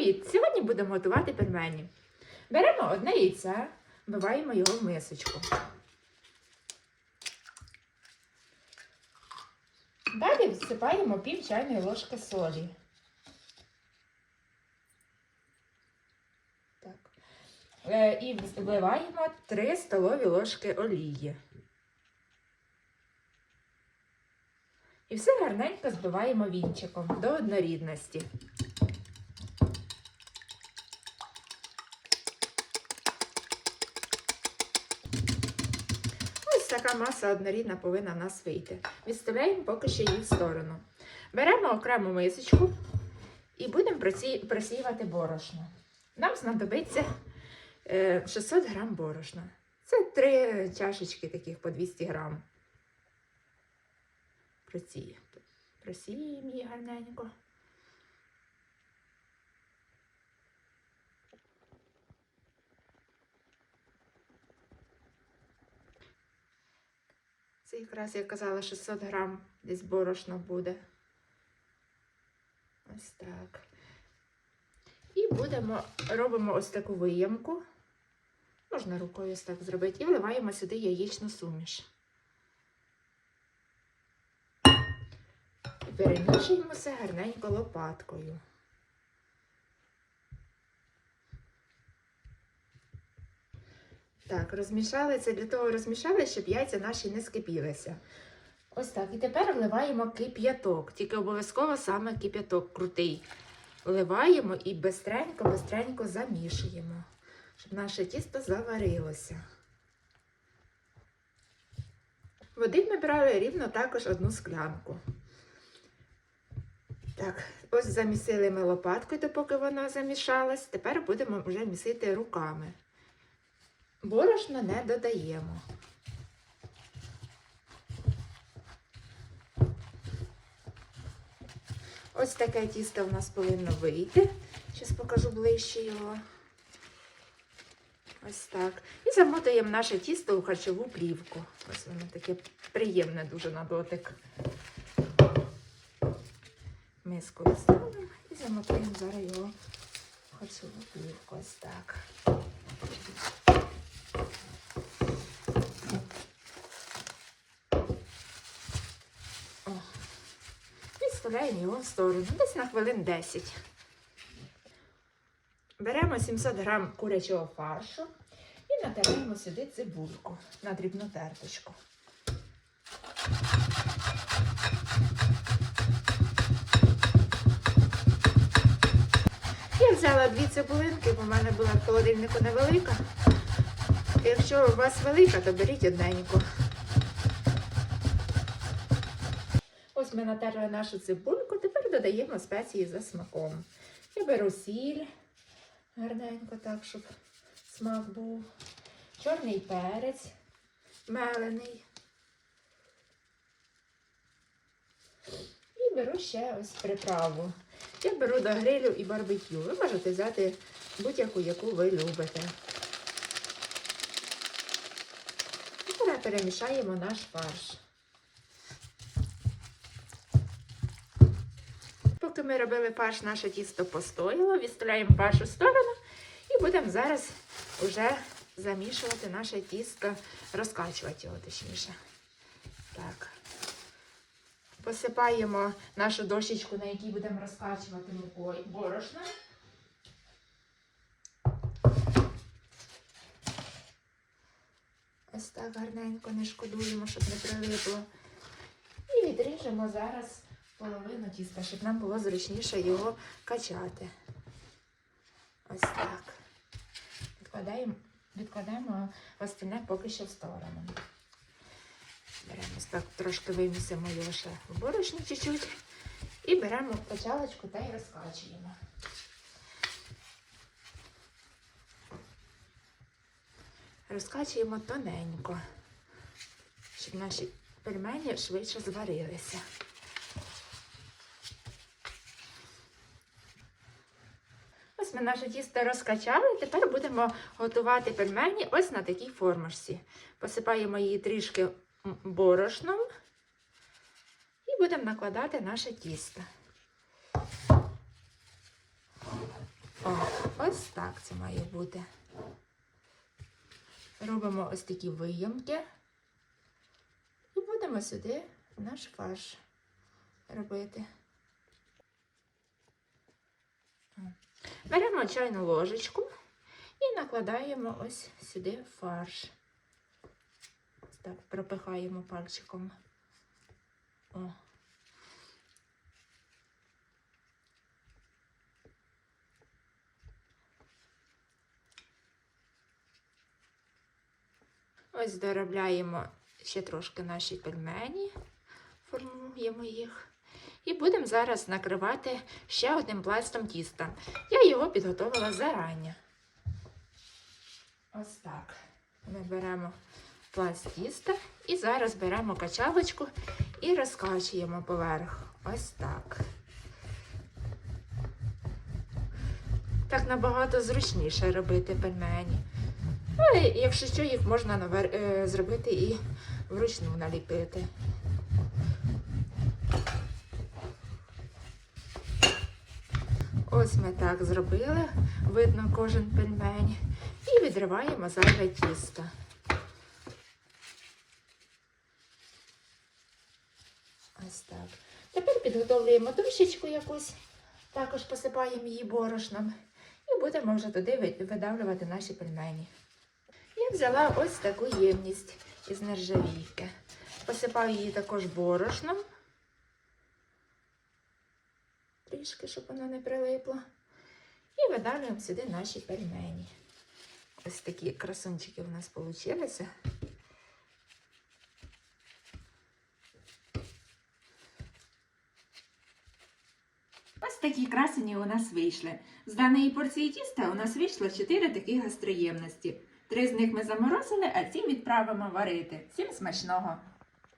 Привіт! Сьогодні будемо готувати пельмені. Беремо одне яйце, вбиваємо його в мисочку. Далі всипаємо пів чайної ложки солі. Так. Е, і вливаємо 3 столові ложки олії. І все гарненько збиваємо вінчиком до однорідності. Така маса однорідна повинна в нас вийти. Відставляємо поки що її в сторону. Беремо окрему мисочку і будемо просі- просіювати борошно. Нам знадобиться е, 600 грам борошна. Це три чашечки таких по 200 грам. Просіємо. Просіємо її гарненько. Це якраз я казала 600 грам десь борошно буде. Ось так. І будемо, робимо ось таку виємку. Можна рукою ось так зробити. І вливаємо сюди яєчну суміш. І перемішуємо все гарненько лопаткою. Так, розмішали це для того розмішали, щоб яйця наші не скипілися. Ось так. І тепер вливаємо кип'яток. Тільки обов'язково саме кип'яток крутий. Вливаємо і бистренько-бистренько замішуємо, щоб наше тісто заварилося. Води брали рівно також одну склянку. Так, ось замісили ми лопаткою, допоки вона замішалась. Тепер будемо вже місити руками. Борошно не додаємо. Ось таке тісто у нас повинно вийти. Зараз покажу ближче його. Ось так. І замотуємо наше тісто у харчову плівку. Ось воно таке приємне дуже на дотик. Миску виставимо і замотуємо зараз його в харчову плівку. Ось так. О. Відставляємо його сторону, десь на хвилин 10. Беремо 700 грам курячого фаршу і натираємо сюди цибульку на дрібну терточку. Я взяла дві цибулинки, бо в мене була в холодильнику невелика. Якщо у вас велика, то беріть одненьку. Ось ми натерли нашу цибульку, тепер додаємо спеції за смаком. Я беру сіль гарненько так, щоб смак був. Чорний перець мелений. І беру ще ось приправу. Я беру до грилю і барбекю. Ви можете взяти будь-яку, яку ви любите. І перемішаємо наш фарш. Поки ми робили фарш, наше тісто постояло, відставляємо фарш у сторону і будемо зараз вже замішувати наше тісто, розкачувати його точніше. Так. Посипаємо нашу дощечку, на якій будемо розкачувати борошно. Ось так гарненько не шкодуємо, щоб не прилипло. І відріжемо зараз половину тіста, щоб нам було зручніше його качати. Ось так. Відкладаємо, відкладаємо остальне поки що в сторону. Беремо так, трошки вимісимо його ще в борошні чуть-чуть. І беремо качалочку та й розкачуємо. Розкачуємо тоненько, щоб наші пельмені швидше зварилися. Ми наше тісто розкачали. Тепер будемо готувати пельмені ось на такій формочці. Посипаємо її трішки борошном і будемо накладати наше тісто. О, ось так це має бути. Робимо ось такі виямки. І будемо сюди наш фарш робити. Беремо чайну ложечку і накладаємо ось сюди фарш. Так пропихаємо пальчиком. О. Ось доробляємо ще трошки наші пельмені, формуємо їх. І будемо зараз накривати ще одним пластом тіста. Я його підготувала зарані. Ось так. Ми беремо пласт тіста і зараз беремо качалочку і розкачуємо поверх. Ось так. Так набагато зручніше робити пельмені. Ну, якщо що, їх можна е, зробити і вручну наліпити. Ось ми так зробили, видно кожен пельмень. І відриваємо зайве тісто. Ось так. Тепер підготовлюємо дощечку якусь, також посипаємо її борошном і будемо вже туди видавлювати наші пельмені. Я взяла ось таку ємність із нержавійки. Посипаю її також борошном. Трішки, щоб вона не прилипла. І видавлюємо сюди наші пельмені. Ось такі красунчики у нас вийшли. Ось такі красені у нас вийшли. З даної порції тіста у нас вийшло 4 такі гастроємності. Три з них ми заморозили, а ці відправимо варити. Всім смачного!